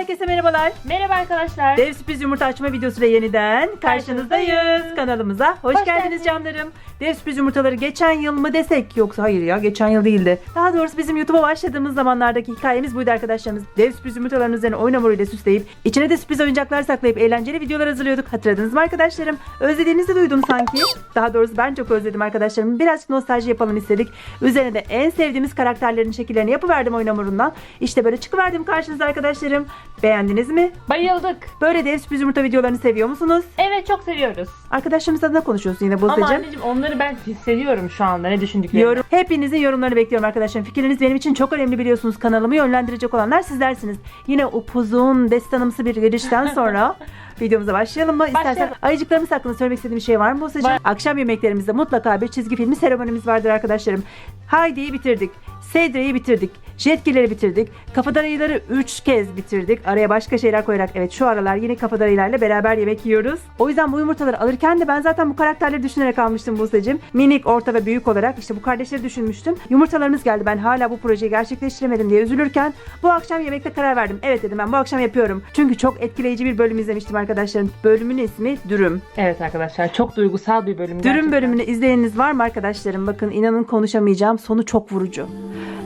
Herkese merhabalar. Merhaba arkadaşlar. Dev sürpriz yumurta açma videosuyla yeniden karşınızdayız. Karşınızdayız. Kanalımıza hoş, Hoş geldiniz geldiniz. canlarım. Dev sürpriz yumurtaları geçen yıl mı desek yoksa hayır ya geçen yıl değildi. Daha doğrusu bizim YouTube'a başladığımız zamanlardaki hikayemiz buydu arkadaşlarımız. Dev sürpriz yumurtaların üzerine oyun hamuruyla süsleyip içine de sürpriz oyuncaklar saklayıp eğlenceli videolar hazırlıyorduk. Hatırladınız mı arkadaşlarım? Özlediğinizi duydum sanki. Daha doğrusu ben çok özledim arkadaşlarım. Birazcık nostalji yapalım istedik. Üzerine de en sevdiğimiz karakterlerin şekillerini yapıverdim oyun hamurundan. İşte böyle çıkıverdim karşınıza arkadaşlarım. Beğendiniz mi? Bayıldık. Böyle dev sürpriz yumurta videolarını seviyor musunuz? Evet çok seviyoruz. Arkadaşlarımız adına konuşuyorsun yine Ama Buse'cim. anneciğim onları ben hissediyorum şu anda ne düşündüklerini. Yorum. Hepinizin yorumlarını bekliyorum arkadaşlar. Fikirleriniz benim için çok önemli biliyorsunuz. Kanalımı yönlendirecek olanlar sizlersiniz. Yine upuzun destanımsı bir girişten sonra videomuza başlayalım mı? İstersen Başlayalım. ayıcıklarımız hakkında söylemek istediğim bir şey var mı Buse'cim? Akşam yemeklerimizde mutlaka bir çizgi filmi seremonimiz vardır arkadaşlarım. Heidi'yi bitirdik. Cedric'i bitirdik. Jetgilleri bitirdik. Kafadarayıları 3 kez bitirdik. Araya başka şeyler koyarak evet şu aralar yine kafadarayılarla beraber yemek yiyoruz. O yüzden bu yumurtaları alırken de ben zaten bu karakterleri düşünerek almıştım Buse'cim. Minik, orta ve büyük olarak işte bu kardeşleri düşünmüştüm. Yumurtalarımız geldi. Ben hala bu projeyi gerçekleştiremedim diye üzülürken bu akşam yemekte karar verdim. Evet dedim ben bu akşam yapıyorum. Çünkü çok etkileyici bir bölüm izlemiştim arkadaşlarım. Bölümün ismi Dürüm. Evet arkadaşlar çok duygusal bir bölüm. Dürüm gerçekten. bölümünü izleyeniniz var mı arkadaşlarım? Bakın inanın konuşamayacağım. Sonu çok vurucu.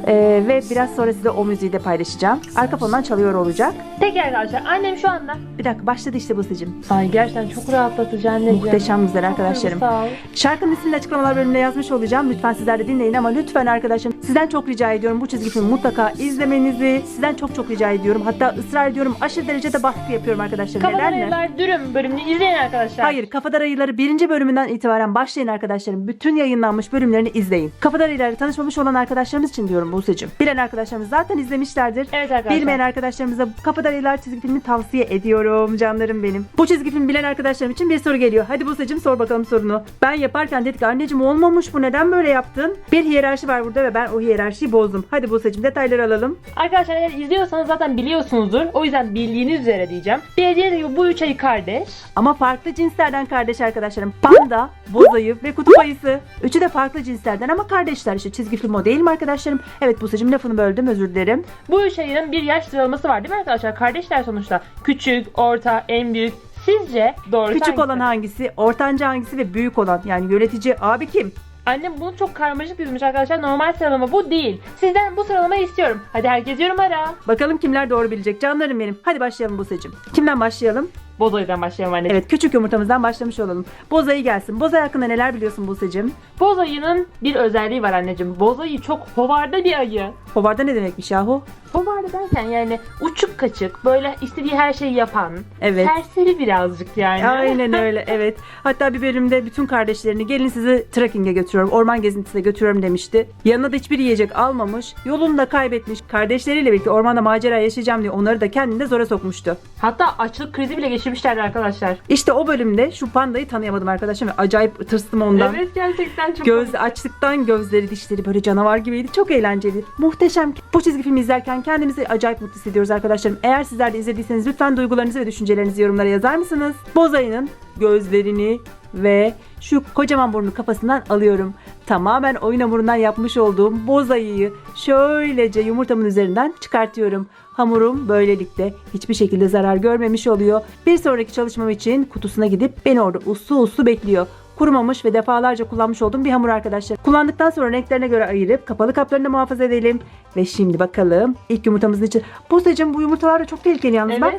Ee, ve biraz sonra size o müziği de paylaşacağım. Arka fondan çalıyor olacak. Peki arkadaşlar annem şu anda. Bir dakika başladı işte Buse'cim. Ay gerçekten çok rahatlatıcı anneciğim. Muhteşem güzel arkadaşlarım. duygusal. Şarkının ismini açıklamalar bölümünde yazmış olacağım. Lütfen sizler de dinleyin ama lütfen arkadaşlarım sizden çok rica ediyorum bu çizgi filmi mutlaka izlemenizi. Sizden çok çok rica ediyorum. Hatta ısrar ediyorum. Aşırı derecede baskı yapıyorum arkadaşlar. Neden mi? Dürüm bölümünü izleyin arkadaşlar. Hayır, Kafadar Ayıları birinci bölümünden itibaren başlayın arkadaşlarım. Bütün yayınlanmış bölümlerini izleyin. Kafadar Ayıları tanışmamış olan arkadaşlarımız için diyorum Buse'cim. Bilen arkadaşlarımız zaten izlemişlerdir. Evet arkadaşlar. Bilmeyen arkadaşlarımıza Kafadar Ayılar çizgi filmini tavsiye ediyorum canlarım benim. Bu çizgi film bilen arkadaşlarım için bir soru geliyor. Hadi Buse'cim sor bakalım sorunu. Ben yaparken dedik anneciğim olmamış bu neden böyle yaptın? Bir hiyerarşi var burada ve ben o hiyerarşiyi bozdum. Hadi Buse'cim detayları alalım. Arkadaşlar eğer izliyorsanız zaten biliyorsunuzdur. O yüzden bildiğiniz üzere diyeceğim. Bildiğiniz gibi bu üç ayı kardeş. Ama farklı cinslerden kardeş arkadaşlarım. Panda, boz ayı ve kutup ayısı. Üçü de farklı cinslerden ama kardeşler işte çizgi film o değil mi arkadaşlarım? Evet Buse'cim lafını böldüm özür dilerim. Bu üç ayının bir yaş sıralaması var değil mi arkadaşlar? Kardeşler sonuçta. Küçük, orta, en büyük. Sizce doğru Küçük olan hangisi, ortanca hangisi ve büyük olan yani yönetici abi kim? Annem bunu çok karmaşık dizmiş arkadaşlar. Normal sıralama bu değil. Sizden bu sıralamayı istiyorum. Hadi herkes yorumlara. Bakalım kimler doğru bilecek canlarım benim. Hadi başlayalım Buse'cim. Kimden başlayalım? Bozoy'dan başlayalım anneciğim. Evet küçük yumurtamızdan başlamış olalım. Boz ayı gelsin. Boz ayı hakkında neler biliyorsun Buse'cim? Boz ayının bir özelliği var anneciğim. Boz ayı çok hovarda bir ayı. Hovarda ne demekmiş yahu? Hovarda derken yani uçuk kaçık, böyle istediği her şeyi yapan. Evet. Serseri birazcık yani. Aynen öyle evet. Hatta bir bölümde bütün kardeşlerini gelin sizi trekking'e götürüyorum, orman gezintisine götürüyorum demişti. Yanına da hiçbir yiyecek almamış. Yolunu da kaybetmiş. Kardeşleriyle birlikte ormanda macera yaşayacağım diye onları da kendinde zora sokmuştu. Hatta açlık krizi bile geçirmişlerdi arkadaşlar. İşte o bölümde şu pandayı tanıyamadım arkadaşım ve acayip tırstım ondan. Evet gerçekten çok Göz komikti. açlıktan gözleri dişleri böyle canavar gibiydi. Çok eğlenceli. Muhteşem. Bu çizgi filmi izlerken kendimizi acayip mutlu hissediyoruz arkadaşlarım. Eğer sizler de izlediyseniz lütfen duygularınızı ve düşüncelerinizi yorumlara yazar mısınız? Bozayı'nın gözlerini ve şu kocaman burnu kafasından alıyorum. Tamamen oyun hamurundan yapmış olduğum bozayıyı şöylece yumurtamın üzerinden çıkartıyorum. Hamurum böylelikle hiçbir şekilde zarar görmemiş oluyor. Bir sonraki çalışmam için kutusuna gidip beni orada uslu uslu bekliyor. Kurumamış ve defalarca kullanmış olduğum bir hamur arkadaşlar. Kullandıktan sonra renklerine göre ayırıp kapalı kaplarını muhafaza edelim. Ve şimdi bakalım ilk yumurtamızın içi. Buse'cim bu yumurtalar da çok tehlikeli yalnız bak.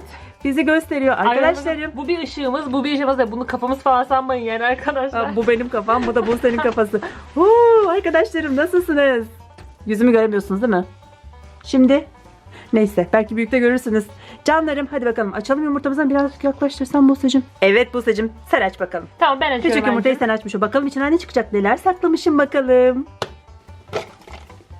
Bizi gösteriyor arkadaşlarım. Bu bir ışığımız, bu bir ışığımız. da Bunu kafamız falan sanmayın yani arkadaşlar. Bu benim kafam, bu da Buse'nin kafası. Huu, arkadaşlarım nasılsınız? Yüzümü göremiyorsunuz değil mi? Şimdi neyse belki büyükte görürsünüz. Canlarım hadi bakalım açalım yumurtamızdan birazcık yaklaştırsam Buse'cim. Evet Buse'cim sen aç bakalım. Tamam ben açıyorum. Küçük yumurtayı sen açmış o. Bakalım içinden ne çıkacak neler saklamışım bakalım.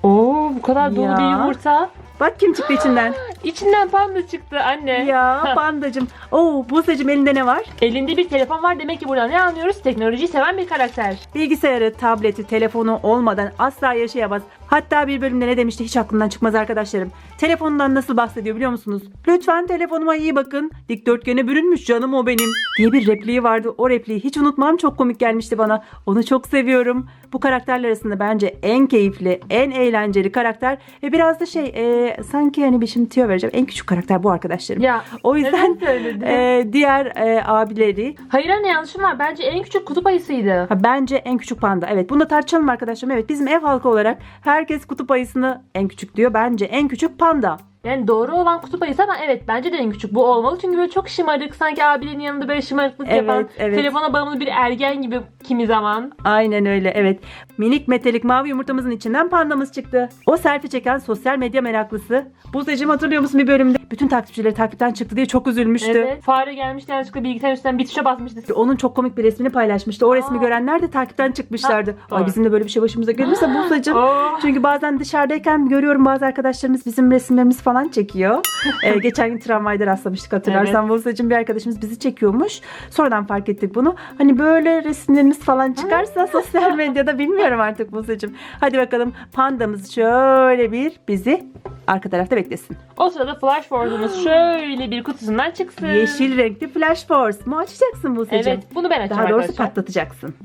Oo bu kadar dolu Ya. bir yumurta. Bak kim çıktı içinden. İçinden panda çıktı anne. ya pandacım. Oo Buse'cim elinde ne var? Elinde bir telefon var demek ki buradan ne anlıyoruz? Teknolojiyi seven bir karakter. Bilgisayarı, tableti, telefonu olmadan asla yaşayamaz. Hatta bir bölümde ne demişti hiç aklımdan çıkmaz arkadaşlarım. Telefonundan nasıl bahsediyor biliyor musunuz? Lütfen telefonuma iyi bakın. Dikdörtgene bürünmüş canım o benim diye bir repliği vardı. O repliği hiç unutmam çok komik gelmişti bana. Onu çok seviyorum. Bu karakterler arasında bence en keyifli, en eğlenceli karakter ve biraz da şey e, sanki hani bir şimdi tüyo vereceğim. En küçük karakter bu arkadaşlarım. Ya o yüzden e, diğer e, abileri Hayır anne yanlışım var. Bence en küçük kutup ayısıydı. Ha, bence en küçük panda. Evet bunu da tartışalım arkadaşlarım. Evet bizim ev halkı olarak herkes kutup ayısını en küçük diyor. Bence en küçük panda. Yani doğru olan kutup ayısı ama evet bence de en küçük bu olmalı. Çünkü böyle çok şımarık sanki abilerin yanında böyle şımarıklık Evet, yapan evet. telefona bağımlı bir ergen gibi kimi zaman. Aynen öyle evet. Minik metalik mavi yumurtamızın içinden pandamız çıktı. O selfie çeken sosyal medya meraklısı. Buzdacığım hatırlıyor musun bir bölümde? Bütün takipçileri takipten çıktı diye çok üzülmüştü. Evet. Fare gelmişti yanlışlıkla bilgisayarın üstünden bir tuşa basmıştı. Onun çok komik bir resmini paylaşmıştı. O resmi Aa. görenler de takipten çıkmışlardı. Ha, Ay bizim de böyle bir şey başımıza gelirse Buzdacığım. Oh. Çünkü bazen dışarıdayken görüyorum bazı arkadaşlarımız bizim resimlerimizi falan çekiyor. Ee, geçen gün tramvayda rastlamıştık hatırlarsan. Buzdacığım bir arkadaşımız bizi çekiyormuş. Sonradan fark ettik bunu. Hani böyle resimlerimiz falan çıkarsa sosyal medyada bilmiyorum artık Buzdacığım. Hadi bakalım pandamız şöyle bir bizi arka tarafta beklesin. O sırada Flash Force'umuz şöyle bir kutusundan çıksın. Yeşil renkli Flash Force mu açacaksın Buzdacığım? Evet bunu ben açacağım Daha doğrusu arkadaşlar. patlatacaksın.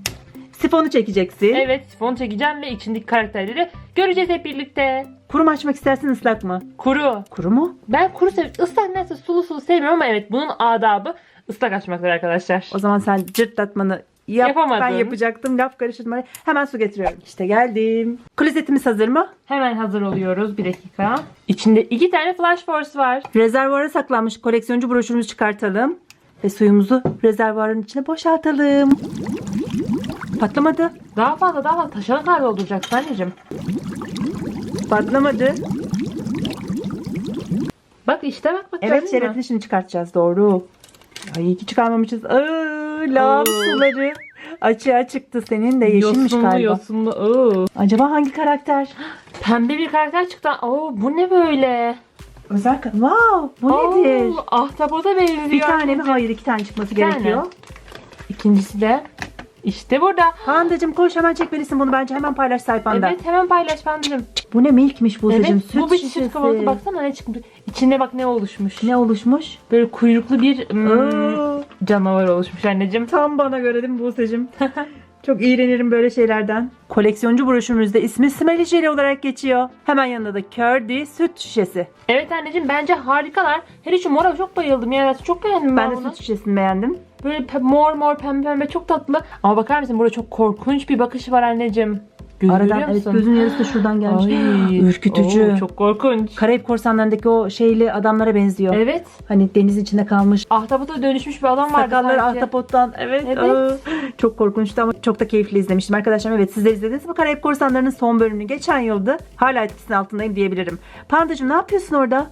Sifonu çekeceksin. Evet sifon çekeceğim ve içindeki karakterleri göreceğiz hep birlikte. Kuru mu açmak istersin ıslak mı? Kuru. Kuru mu? Ben kuru sev ıslak neyse sulu sulu sevmiyorum ama evet bunun adabı ıslak açmaktır arkadaşlar. O zaman sen cırtlatmanı yap. Yapamadın. Ben yapacaktım. Laf karıştırmayı. Hemen su getiriyorum. İşte geldim. Klozetimiz hazır mı? Hemen hazır oluyoruz bir dakika. İçinde iki tane Flash Force var. Rezervuara saklanmış koleksiyoncu broşürümüzü çıkartalım. Ve suyumuzu rezervuarın içine boşaltalım. Patlamadı. Daha fazla daha fazla taşana kadar dolduracaksın anneciğim. Patlamadı. Bak işte bak bak Evet gördün mü? şerefini şimdi çıkartacağız. Doğru. Ay iyi ki çıkarmamışız. Aa, Oo. suları. Açığa çıktı. Senin de yeşilmiş yosunlu, galiba. Yosunlu Oo. Acaba hangi karakter? Pembe bir karakter çıktı. Oo bu ne böyle? Özel ka- Wow bu Oo, nedir? Ahtapota benziyor. Bir tane mi? Hayır iki tane çıkması Bir tane. gerekiyor. İkincisi de işte burada. Handacığım koş hemen çekmelisin bunu bence hemen paylaş sayfanda. Evet hemen paylaş Pandırım. Bu ne milkmiş bu Evet süt bu bir şişesi. süt kavanozu baksana ne çıkmış. İçinde bak ne oluşmuş. Ne oluşmuş? Böyle kuyruklu bir hmm, canavar oluşmuş anneciğim. tam bana göre değil mi Buse'cim? Çok iğrenirim böyle şeylerden. Koleksiyoncu broşürümüzde ismi Smelly Jelly olarak geçiyor. Hemen yanında da Curdy süt şişesi. Evet anneciğim bence harikalar. Her üçü mora çok bayıldım yani çok beğendim ben, Ben de bunu. süt şişesini beğendim. Böyle mor mor pembe pembe çok tatlı. Ama bakar mısın burada çok korkunç bir bakışı var anneciğim. Gözü Aradan görüyor evet musun? gözün yarısı da şuradan gelmiş. Ay, Ürkütücü. oo, çok korkunç. Karayip korsanlarındaki o şeyli adamlara benziyor. Evet. Hani deniz içinde kalmış. Ahtapota dönüşmüş bir adam vardı Sakalları sanki. ahtapottan. Evet. Evet. aa, çok korkunçtu ama çok da keyifli izlemiştim arkadaşlar. Evet sizler izlediniz mi? Karayip Korsanları'nın son bölümünü geçen yıldı. Hala etkisinin altındayım diyebilirim. Pandacığım ne yapıyorsun orada?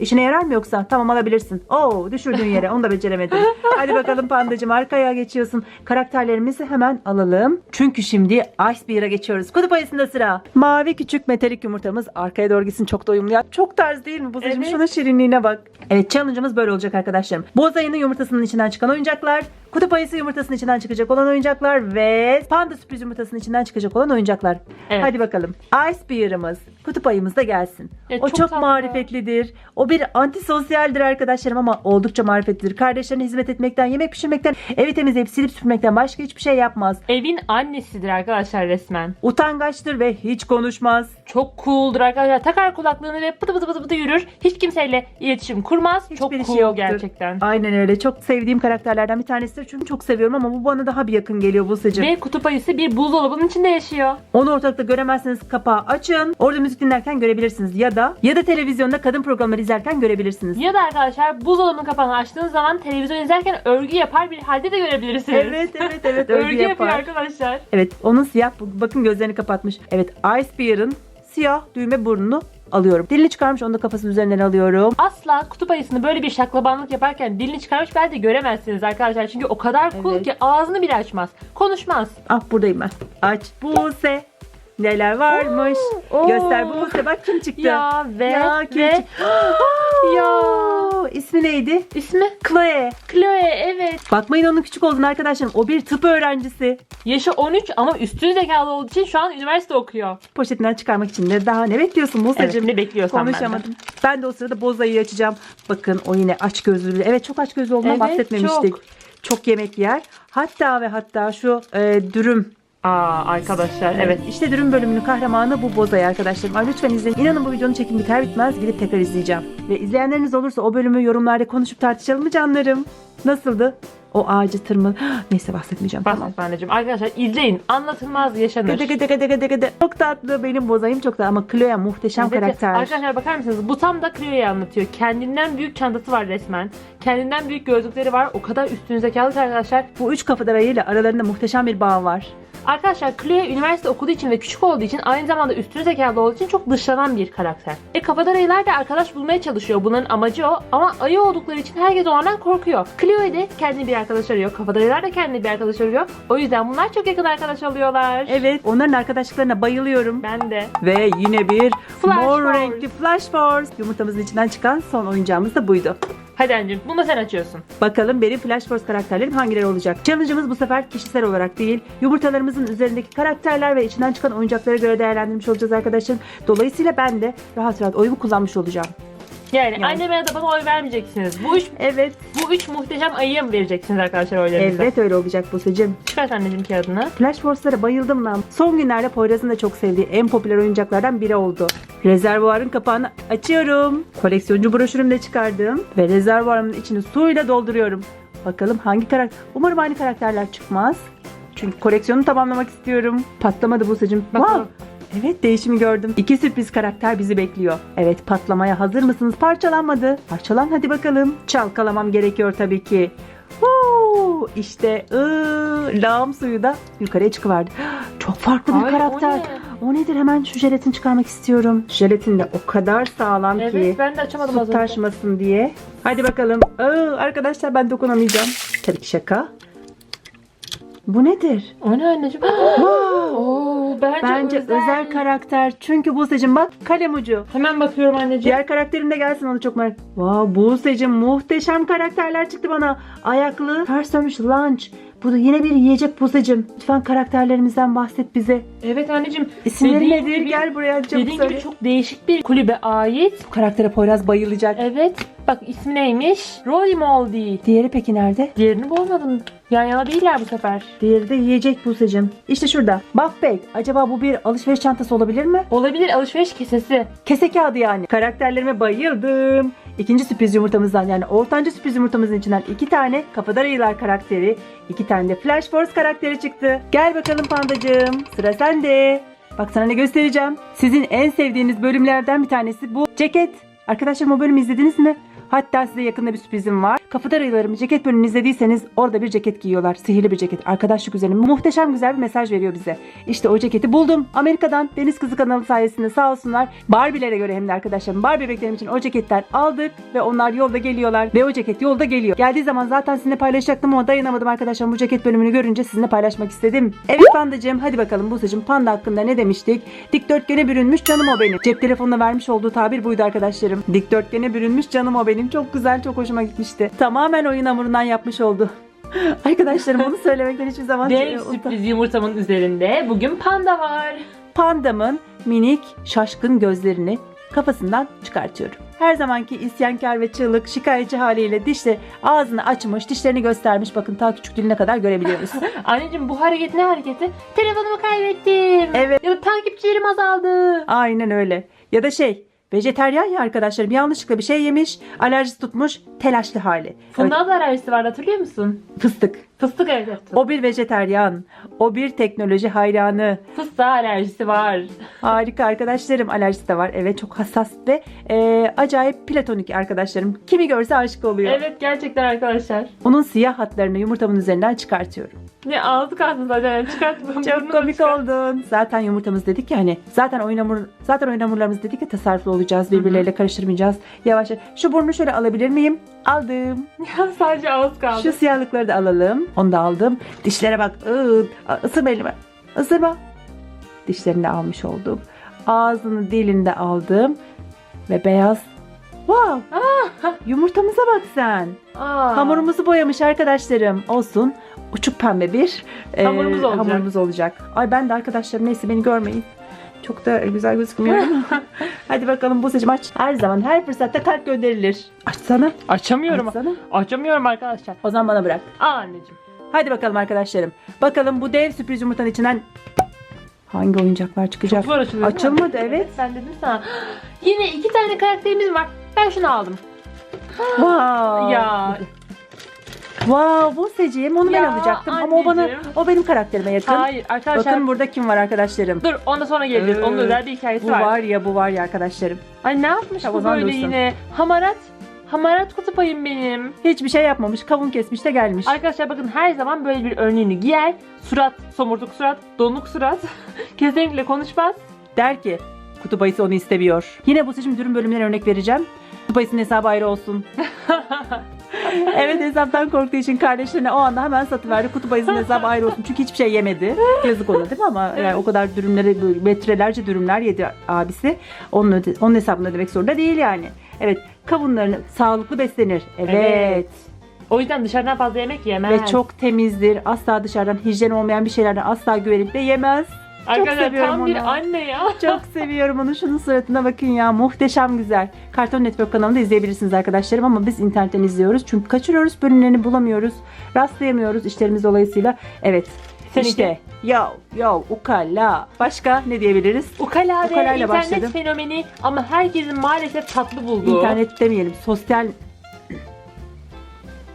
İşine yarar mı yoksa? Tamam alabilirsin. Oo düşürdüğün yere onu da beceremedim. Hadi bakalım pandacığım arkaya geçiyorsun. Karakterlerimizi hemen alalım. Çünkü şimdi Ice Beer'a geçiyoruz. Kutup ayısında sıra. Mavi küçük metalik yumurtamız arkaya doğru gitsin. Çok da uyumlu. Ya, çok tarz değil mi? Bu Evet. şunun şirinliğine bak. Evet challenge'ımız böyle olacak arkadaşlarım. Boz ayının yumurtasının içinden çıkan oyuncaklar. Kutup ayısı yumurtasının içinden çıkacak olan oyuncaklar ve panda sürpriz yumurtasının içinden çıkacak olan oyuncaklar. Evet. Hadi bakalım. Ice Beer'ımız, kutup ayımız da gelsin. Ya o çok çok, tatlı. marifetlidir. O bir antisosyaldir arkadaşlarım ama oldukça marifetlidir. Kardeşlerine hizmet etmekten, yemek pişirmekten, evi temizleyip silip süpürmekten başka hiçbir şey yapmaz. Evin annesidir arkadaşlar resmen. Utangaçtır ve hiç konuşmaz. Çok cool'dur arkadaşlar. Takar kulaklığını ve pıtı pıtı pıtı pıtı yürür. Hiç kimseyle iletişim kurmaz. çok Hiçbir cool işi yoktur. gerçekten. Aynen öyle. Çok sevdiğim karakterlerden bir tanesidir. Çünkü çok seviyorum ama bu bana daha bir yakın geliyor Buse'cim. Ve kutup ayısı bir buzdolabının içinde yaşıyor. Onu ortalıkta göremezseniz kapağı açın. Orada müzik dinlerken görebilirsiniz. Ya da ya da televizyonda kadın programları izlerken görebilirsiniz. Ya da arkadaşlar buzdolabının kapağını açtığınız zaman televizyon izlerken örgü yapar bir halde de görebilirsiniz. Evet evet evet Örgü, örgü yapıyor yapar. arkadaşlar. Evet onun siyah bakın gözlerini kapatmış. Evet Ice Beer'ın siyah düğme burnunu alıyorum. Dilini çıkarmış onu da kafasının üzerinden alıyorum. Asla kutup ayısını böyle bir şaklabanlık yaparken dilini çıkarmış belki de göremezsiniz arkadaşlar. Çünkü o kadar cool Evet. ki ağzını bile açmaz. Konuşmaz. Ah buradayım ben. Aç Buse. Neler varmış. Oo. Göster Buse bak kim çıktı. Ya ve Ya, kim ve çıktı? ya isim ismi neydi? İsmi Chloe. Chloe evet. Bakmayın onun küçük olduğunu arkadaşlarım. O bir tıp öğrencisi. Yaşı 13 ama üstün zekalı olduğu için şu an üniversite okuyor. Poşetinden çıkarmak için de daha ne bekliyorsun Evet, Boza'cığım? ne bekliyorsan. Konuşamadım. Ben de o sırada Boza'yı açacağım. Bakın o yine aç gözlü. Evet çok aç gözlü olduğundan Evet, bahsetmemiştik. çok. Çok. yemek yer. Hatta ve hatta şu e, dürüm. Aa arkadaşlar evet. İşte dürüm bölümünün kahramanı bu Boza'yı arkadaşlarım. Lütfen izleyin. İnanın bu videonun çekim biter bitmez gidip tekrar izleyeceğim. Ve izleyenleriniz olursa o bölümü yorumlarda konuşup tartışalım mı canlarım? Nasıldı? O ağacı tırmın. Neyse bahsetmeyeceğim. Tamam. Bahset anneciğim. Arkadaşlar izleyin. Anlatılmaz yaşanır. Gıdı gıdı gıdı gıdı gıdı. Çok tatlı benim bozayım çok tatlı ama Chloe muhteşem Evet, karakter. Arkadaşlar bakar mısınız? Bu tam da Chloe'yi anlatıyor. Kendinden büyük çantası var resmen. Kendinden büyük gözlükleri var. O kadar üstün zekalı arkadaşlar. Bu üç kafadar ayıyla aralarında muhteşem bir bağ var. Arkadaşlar Chloe üniversite okuduğu için ve küçük olduğu için aynı zamanda üstün zekalı olduğu için çok dışlanan bir karakter. E kafadar ayılar da arkadaş bulmaya çalışıyor. Bunların amacı o. Ama ayı oldukları için herkes onlardan korkuyor. Chloe de kendine bir arkadaş arıyor. Kafadar ayılar da kendine bir arkadaş arıyor. O yüzden bunlar çok yakın arkadaş oluyorlar. Evet onların arkadaşlıklarına bayılıyorum. Ben de. Ve yine bir Flash mor Force. renkli Flash Force. Yumurtamızın içinden çıkan son oyuncağımız da buydu. Hadi anneciğim bunu da sen açıyorsun. Bakalım benim Flash Force karakterlerim hangileri olacak? Challenge'ımız bu sefer kişisel olarak değil, yumurtalarımızın üzerindeki karakterler ve içinden çıkan oyuncaklara göre değerlendirmiş olacağız arkadaşlarım. Dolayısıyla ben de rahat rahat oyumu kullanmış olacağım. Yani, Yani. anneme ya da bana oy vermeyeceksiniz. Bu üç, Evet, bu üç muhteşem ayıya mı vereceksiniz arkadaşlar oylarınızı? evet öyle olacak Buse'cim. Çıkart anneciğim kağıdını. Flash Force'lara bayıldım ben. Son günlerde Poyraz'ın da çok sevdiği en popüler oyuncaklardan biri oldu. Rezervuarın kapağını açıyorum. Koleksiyoncu broşürümü de çıkardım. Ve rezervuarımın içini suyla dolduruyorum. Bakalım hangi karakter... Umarım aynı karakterler çıkmaz. Çünkü koleksiyonu tamamlamak istiyorum. Patlamadı Buse'cim. Bakalım. Wow. Evet değişimi gördüm. İki sürpriz karakter bizi bekliyor. Evet patlamaya hazır mısınız? Parçalanmadı. Parçalan hadi bakalım. Çalkalamam gerekiyor tabii ki. Huu, işte ıı, lağım suyu da yukarıya çıkıverdi. Çok farklı bir Ay, o karakter. ne? O, nedir? Hemen şu jelatini çıkarmak istiyorum. Jelatin de o kadar sağlam Evet ki. ben de açamadım az önce. taşmasın diye. Hadi bakalım. Aa, arkadaşlar ben dokunamayacağım. Tabii ki şaka. Bu nedir? O ne anneciğim? Oo, bence, Bence özel. karakter. Çünkü Buse'cim bak kalem ucu. Hemen bakıyorum anneciğim. Diğer karakterim de gelsin onu çok merak. Wow, Buse'cim muhteşem karakterler çıktı bana. Ayaklı, ters dönmüş lunch. Bu da yine bir yiyecek Buse'cim. Lütfen karakterlerimizden bahset bize. Evet anneciğim. İsimleri Dediğin nedir? gibi- Gel buraya çabuk Dediğin söyle. gibi çok değişik bir kulübe ait. Bu karaktere Poyraz bayılacak. Evet. Bak ismi neymiş? Rolly Moldy. Diğeri peki nerede? Diğerini bulmadım. Yan yana değiller bu sefer. Diğeri de yiyecek Buse'cim. İşte şurada. Buffbag. Acaba bu bir alışveriş çantası olabilir mi? Olabilir alışveriş kesesi. Kese kağıdı yani. Karakterlerime bayıldım. İkinci sürpriz yumurtamızdan yani ortanca sürpriz yumurtamızın içinden iki tane kafadar ayılar karakteri, iki tane de Flash Force karakteri çıktı. Gel bakalım pandacığım. Sıra sende. Bak sana ne göstereceğim. Sizin en sevdiğiniz bölümlerden bir tanesi bu ceket. Arkadaşlarım o bölümü izlediniz mi? Hatta size yakında bir sürprizim var. Kafadar ayılarım ceket bölümünü izlediyseniz orada bir ceket giyiyorlar. Sihirli bir ceket. Arkadaşlık üzerine muhteşem güzel bir mesaj veriyor bize. İşte o ceketi buldum. Amerika'dan Deniz Kızı kanalı sayesinde sağ olsunlar. Barbie'lere göre hem de arkadaşlarım Barbie bebeklerim için o ceketten aldık ve onlar yolda geliyorlar. Ve o ceket yolda geliyor. Geldiği zaman zaten sizinle paylaşacaktım ama dayanamadım arkadaşlar. Bu ceket bölümünü görünce sizinle paylaşmak istedim. Evet pandacığım hadi bakalım Buse'cim panda hakkında ne demiştik? Dikdörtgene bürünmüş canım o benim. Cep telefonuna vermiş olduğu tabir buydu arkadaşlarım. Dikdörtgene bürünmüş canım o benim. Çok güzel çok hoşuma gitmişti. Tamamen oyun hamurundan yapmış oldu. Arkadaşlarım bunu söylemekten hiçbir zaman Dev utan- sürpriz yumurtamın üzerinde bugün panda var. pandamın minik şaşkın gözlerini kafasından çıkartıyorum. Her zamanki isyankar ve çığlık şikayetçi haliyle dişle ağzını açmış, dişlerini göstermiş. Bakın ta küçük diline kadar görebiliyoruz. Anneciğim bu hareket ne hareketi? Telefonumu kaybettim. Evet. Ya da takipçilerim azaldı. Aynen öyle. Ya da şey, vejeteryan ya arkadaşlarım yanlışlıkla bir şey yemiş, alerjisi tutmuş, telaşlı hali. Fındığa da alerjisi vardı hatırlıyor musun? Fıstık. Fıstık evet. evet. O bir vejeteryan. O bir teknoloji hayranı. Fıstığa alerjisi var. Harika arkadaşlarım. Alerjisi de var. Evet çok hassas ve e, acayip platonik arkadaşlarım. Kimi görse aşık oluyor. Evet gerçekten arkadaşlar. Onun siyah hatlarını yumurtamın üzerinden çıkartıyorum. Ne ağzı kalsın zaten çıkartmam. Çok komik oldun. Zaten yumurtamız dedik ya hani zaten oyun hamur zaten oyun hamurlarımız dedik ya tasarruflu olacağız. Birbirleriyle karıştırmayacağız. Yavaş yavaş. Şu burnu şöyle alabilir miyim? Aldım. Ya sadece ağız kaldı. Şu siyahlıkları da alalım. Onu da aldım. Dişlere bak. Iı, ısırma elime. Isırma. Dişlerini de almış oldum. Ağzını dilini de aldım. Ve beyaz Wow. Yumurtamıza bak sen. Aa. Hamurumuzu boyamış arkadaşlarım. Olsun. Uçuk pembe bir e, Hamurumuz olacak. hamurumuz olacak. Ay ben de arkadaşlarım neyse beni görmeyin. Çok da güzel gözükmüyorum. Hadi bakalım bu seçim aç. Her zaman her fırsatta kalp gönderilir. Açsana. Açamıyorum. Açsana. Açamıyorum arkadaşlar. O zaman bana bırak. Al anneciğim. Hadi bakalım arkadaşlarım. Bakalım bu dev sürpriz yumurtanın içinden hangi oyuncaklar çıkacak? Çok açılıyor. Açılmadı evet. Ben dedim sana. Yine iki tane karakterimiz var. Ben şunu aldım. Wow. Ya Wow bu seçim onu ben Ya, alacaktım ama o bana anneciğim. o benim karakterime yakın. hayır arkadaşlar. Bakın burada kim var arkadaşlarım. Dur ona sonra geleceğiz. Onun Ee, özel bir hikayesi Bu var. var ya bu var ya arkadaşlarım. Ay ne yapmış bu böyle dursun. yine? Hamarat. Hamarat kutup ayım benim. Hiçbir şey yapmamış. Kavun kesmiş de gelmiş. Arkadaşlar bakın her zaman böyle bir önlüğünü giyer. Surat, somurtuk surat, donuk surat. Kesinlikle konuşmaz. Der ki kutup ayısı onu istemiyor. Yine bu seçim dürüm bölümünden örnek vereceğim. Kutup ayısının hesabı ayrı olsun. evet hesaptan korktuğu için kardeşlerine o anda hemen satıverdi. Kutup ayısının hesabı ayrı olsun. Çünkü hiçbir şey yemedi. Yazık ona değil mi ama yani o kadar dürümleri böyle metrelerce dürümler yedi abisi. Onun, öde, onun hesabını ödemek zorunda değil yani. Evet kavunlarını sağlıklı beslenir. Evet. Evet. O yüzden dışarıdan fazla yemek yemez. Ve çok temizdir. Asla dışarıdan hijyen olmayan bir şeylerden asla güvenip de yemez. Arkadaşlar seviyorum tam bir onu. anne ya. Çok seviyorum onu. Şunun suratına bakın ya. Muhteşem güzel. Cartoon Network kanalında izleyebilirsiniz arkadaşlarım ama biz internetten izliyoruz. Çünkü kaçırıyoruz. Bölümlerini bulamıyoruz. Rastlayamıyoruz işlerimiz dolayısıyla. Evet. Seninki? İşte. Yo yo ukala. Başka ne diyebiliriz? Ukala ve Ukalayla internet başladım. fenomeni ama herkesin maalesef tatlı bulduğu. İnternet demeyelim. Sosyal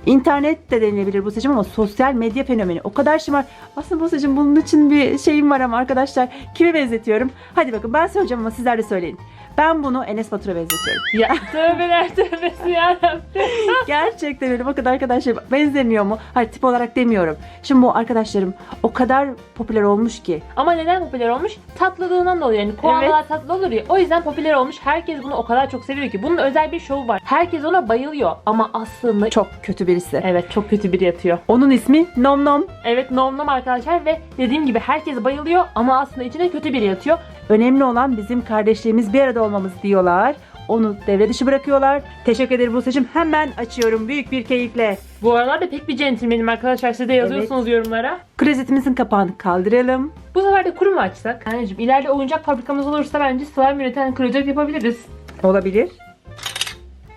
İnternet de denilebilir bu seçim ama sosyal medya fenomeni o kadar şımar. Aslında bu seçim bunun için bir şeyim var ama arkadaşlar kime benzetiyorum? Hadi bakın ben söyleyeceğim ama sizler de söyleyin. Ben bunu Enes Batur'a benzetiyorum. Ya tövbeler tövbesi yarabbim. Gerçekten öyle. Bakın arkadaşlar benzemiyor mu? Hayır tip olarak demiyorum. Şimdi bu arkadaşlarım o kadar popüler olmuş ki. Ama neden popüler olmuş? Tatlılığından dolayı. Yani koalalar tatlı olur ya. O yüzden popüler olmuş. Herkes bunu o kadar çok seviyor ki. Bunun özel bir şovu var. Herkes ona bayılıyor. Ama aslında Çok kötü birisi. Evet çok kötü biri yatıyor. Onun ismi Nom Nom. Evet nom nom arkadaşlar ve dediğim gibi herkes bayılıyor ama aslında içinde kötü biri yatıyor. Önemli olan bizim kardeşliğimiz bir arada olmamız diyorlar. Onu devre dışı bırakıyorlar. Teşekkür ederim bu seçim. Hemen açıyorum büyük bir keyifle. Bu aralar da pek bir centilmenim arkadaşlar. Siz de yazıyorsunuz yorumlara. Klozetimizin kapağını kaldıralım. Bu sefer de kuru mu açsak? Anneciğim ileride oyuncak fabrikamız olursa bence slime üreten klozet yapabiliriz. Olabilir.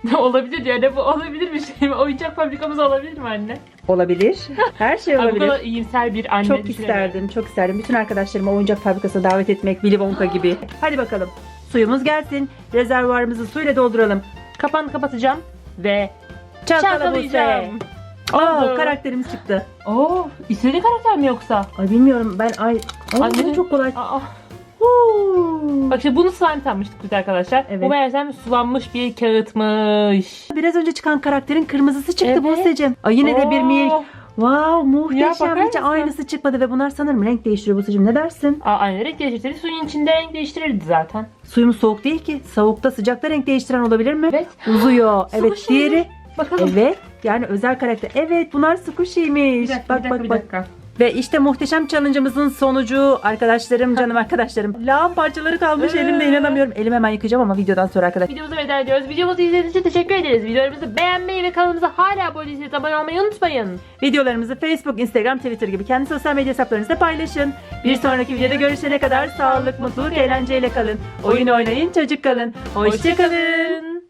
olabilir yani bu olabilir bir şey mi? Oyuncak fabrikamız olabilir mi anne? Olabilir. Her şey Ay, bu kadar olabilir. iyimser bir anne Çok düşünemiyorum. isterdim, çok isterdim. Bütün arkadaşlarımı oyuncak fabrikasına davet etmek, Willy Wonka gibi. Hadi bakalım. Suyumuz gelsin. Rezervuarımızı suyla dolduralım. Kapağını kapatacağım ve Çalkala Buse. çalkalayacağım. Aa, Oldu. karakterimiz çıktı. Oo, istediğin karakter mi yoksa? Ay bilmiyorum ben ay. Ay Anne. bu çok kolay. Aa, Huu. bak işte bunu slime sanmıştık biz arkadaşlar. Evet. Bu meğersem sulanmış bir kağıtmış. Biraz önce çıkan karakterin kırmızısı çıktı Evet. Buse'cim. Ay yine de bir Oo. milk. Wow muhteşem. Hiç aynısı çıkmadı ve bunlar sanırım renk değiştiriyor Buse'cim. Ne dersin? Aa, aynı renk değiştirseydi suyun içinde renk değiştirirdi zaten. Suyumuz soğuk değil ki. Soğukta sıcakta renk değiştiren olabilir mi? Evet. Uzuyor. Evet diğeri. Bakalım. Evet. Yani özel karakter. Evet bunlar squishy'miş. dakika, Bak bir dakika, bak bir bak. Ve işte muhteşem challenge'ımızın sonucu arkadaşlarım, canım arkadaşlarım. Lağım parçaları kalmış elimde inanamıyorum. Elimi hemen yıkayacağım ama videodan sonra arkadaşlar. Videomuza veda ediyoruz. Videomuzu izlediğiniz için teşekkür ederiz. Videolarımızı beğenmeyi ve kanalımıza hala abone değilseniz abone olmayı unutmayın. Videolarımızı Facebook, Instagram, Twitter gibi kendi sosyal medya hesaplarınızda paylaşın. Bir sonraki videoda görüşene kadar sağlık, mutluluk, eğlenceyle kalın. Oyun oynayın, çocuk kalın. Hoşçakalın.